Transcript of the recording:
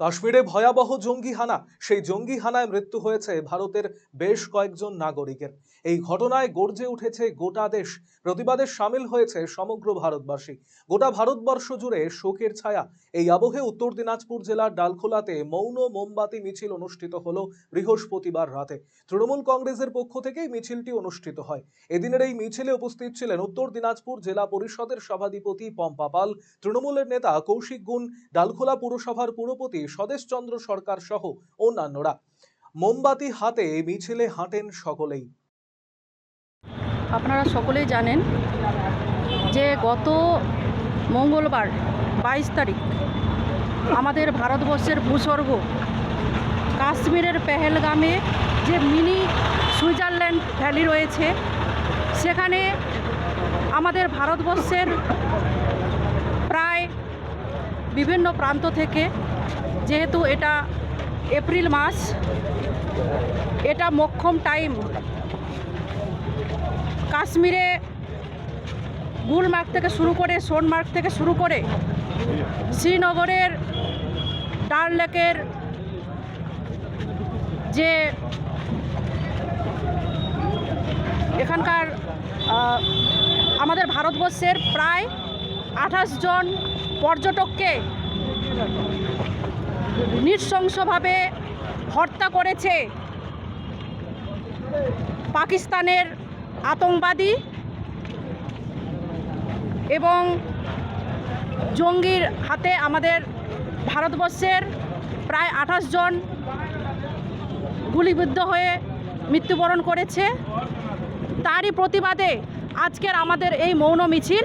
কাশ্মীরে ভয়াবহ জঙ্গি হানা সেই জঙ্গি হানায় মৃত্যু হয়েছে ভারতের বেশ কয়েকজন নাগরিকের। এই ঘটনায় গর্জে উঠেছে গোটা দেশ। প্রতিবাদে সামিল হয়েছে সমগ্র ভারতবাসী। গোটা ভারতবর্ষ জুড়ে শোকের ছায়া। এই আবহে উত্তর দিনাজপুর জেলার ডালখোলাতে মৌন মোমবাতি মিছিল অনুষ্ঠিত হল বৃহস্পতিবার রাতে। তৃণমূল কংগ্রেসের পক্ষ থেকেই মিছিলটি অনুষ্ঠিত হয়। এদিনের এই মিছিলে উপস্থিত ছিলেন উত্তর দিনাজপুর জেলা পরিষদের সভাধিপতি পম্পা পাল, তৃণমূলের নেতা কৌশিক গুণ, ডালখোলা পুরসভার পুরপতি স্বদেশচন্দ্র সরকার সহ অন্যান্যরা। মোমবাতি হাতে, মিছিলে হাঁটেন সকলেই। আপনারা সকলেই জানেন যে গত মঙ্গলবার বাইশ তারিখ আমাদের ভারতবর্ষের ভূস্বর্গ, কাশ্মীরের পেহেলগামে যে মিনি সুইজারল্যান্ড ভ্যালি রয়েছে, সেখানে আমাদের ভারতবর্ষের প্রায় বিভিন্ন প্রান্ত থেকে যেহেতু এটা এপ্রিল মাস, এটা মক্ষম টাইম। কাশ্মীরে গুলমার্গ থেকে শুরু করে সোনমার্গ থেকে শুরু করে শ্রীনগরের ডাল লেকের যে এখানকার আমাদের ভারতবর্ষের প্রায় আঠাশ জন পর্যটককে নৃশংসভাবে হত্যা করেছে পাকিস্তানের আতঙ্কবাদী এবং জঙ্গির হাতে আমাদের ভারতবর্ষের প্রায় আঠাশ জন গুলিবিদ্ধ হয়ে মৃত্যুবরণ করেছে। তারই প্রতিবাদে আজকের আমাদের এই মৌন মিছিল